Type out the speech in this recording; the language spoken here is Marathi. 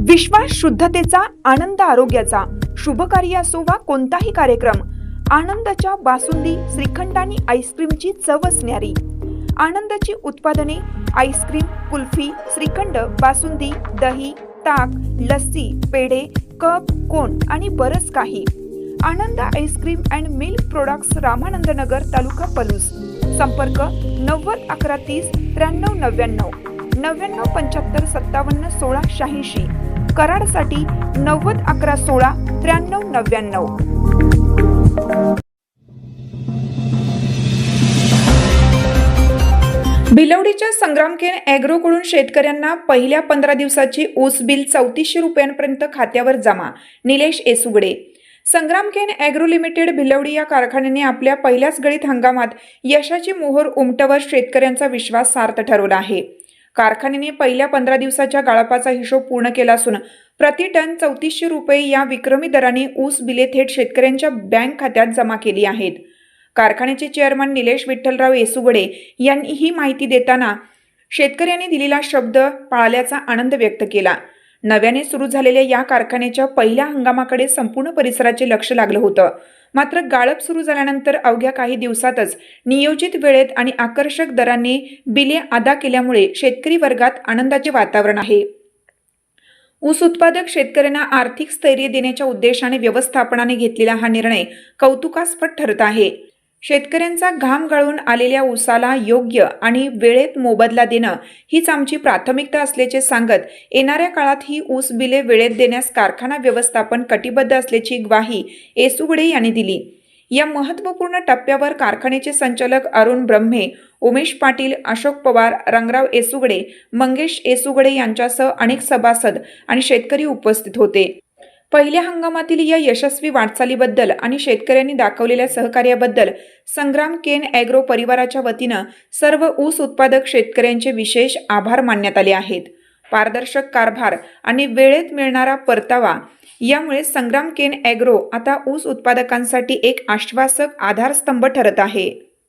विश्वास शुद्धतेचा आनंद आरोग्याचा. शुभ कार्य असो वा कोणताही कार्यक्रम आनंदाच्या बासुंदी श्रीखंड आणि आईस्क्रीमची चव न्यारी आनंदाची उत्पादने आईस्क्रीम कुल्फी श्रीखंड बासुंदी दही ताक लस्सी पेढे कप कोण आणि बरंच काही. Anand ice cream and milk products Ramanand Nagar taluka Palus. संपर्क नव्वद अकरा तीस त्र्याण्णव नव्याण्णव. नव्याण्णव पंच्याहत्तर सत्तावन्न सोळा शहाऐंशी. कराडसाठी नव्वद अकरा सोळा त्र्याण्णव नव्याण्णव. भिलवडीच्या संग्रामखेड ॲग्रोकडून शेतकऱ्यांना पहिल्या पंधरा दिवसाची ऊस बिल चौतीसशे रुपयांपर्यंत खात्यावर जमा. निलेश एसुगडे. संग्रामखेड ॲग्रो लिमिटेड भिलवडी या कारखान्याने आपल्या पहिल्याच गळीत हंगामात यशाची मोहर उमटवर शेतकऱ्यांचा विश्वास सार्थ ठरवला आहे. कारखान्याने पहिल्या पंधरा दिवसाच्या गाळपाचा हिशोब पूर्ण केला असून प्रति टन चौतीसशे रुपये या विक्रमी दराने ऊस बिले थेट शेतकऱ्यांच्या बँक खात्यात जमा केली आहेत. कारखान्याचे चेअरमन निलेश विठ्ठलराव येसुगडे यांनी ही माहिती देताना शेतकऱ्यांनी दिलेला शब्द पाळल्याचा आनंद व्यक्त केला. नव्याने सुरू झालेल्या या कारखान्याच्या पहिल्या हंगामाकडे संपूर्ण परिसराचे लक्ष लागलं होतं. मात्र गाळप सुरू झाल्यानंतर अवघ्या काही दिवसातच नियोजित वेळेत आणि आकर्षक दराने बिले अदा केल्यामुळे शेतकरी वर्गात आनंदाचे वातावरण आहे. ऊस उत्पादक शेतकऱ्यांना आर्थिक स्थैर्य देण्याच्या उद्देशाने व्यवस्थापनाने घेतलेला हा निर्णय कौतुकास्पद ठरत आहे. शेतकऱ्यांचा घाम गाळून आलेल्या ऊसाला योग्य आणि वेळेत मोबदला देणं हीच आमची प्राथमिकता असल्याचे सांगत येणाऱ्या काळात ही ऊस बिले वेळेत देण्यास कारखाना व्यवस्थापन कटिबद्ध असल्याची ग्वाही येसुगडे यांनी दिली. या महत्त्वपूर्ण टप्प्यावर कारखान्याचे संचालक अरुण ब्रह्मे उमेश पाटील अशोक पवार रंगराव येसुगडे मंगेश येसुगडे यांच्यासह अनेक सभासद आणि शेतकरी उपस्थित होते. पहिल्या हंगामातील या यशस्वी वाटचालीबद्दल आणि शेतकऱ्यांनी दाखवलेल्या सहकार्याबद्दल संग्राम केन ॲग्रो परिवाराच्या वतीनं सर्व ऊस उत्पादक शेतकऱ्यांचे विशेष आभार मानण्यात आले आहेत. पारदर्शक कारभार आणि वेळेत मिळणारा परतावा यामुळे संग्राम केन ॲग्रो आता ऊस उत्पादकांसाठी एक आश्वासक आधारस्तंभ ठरत आहे.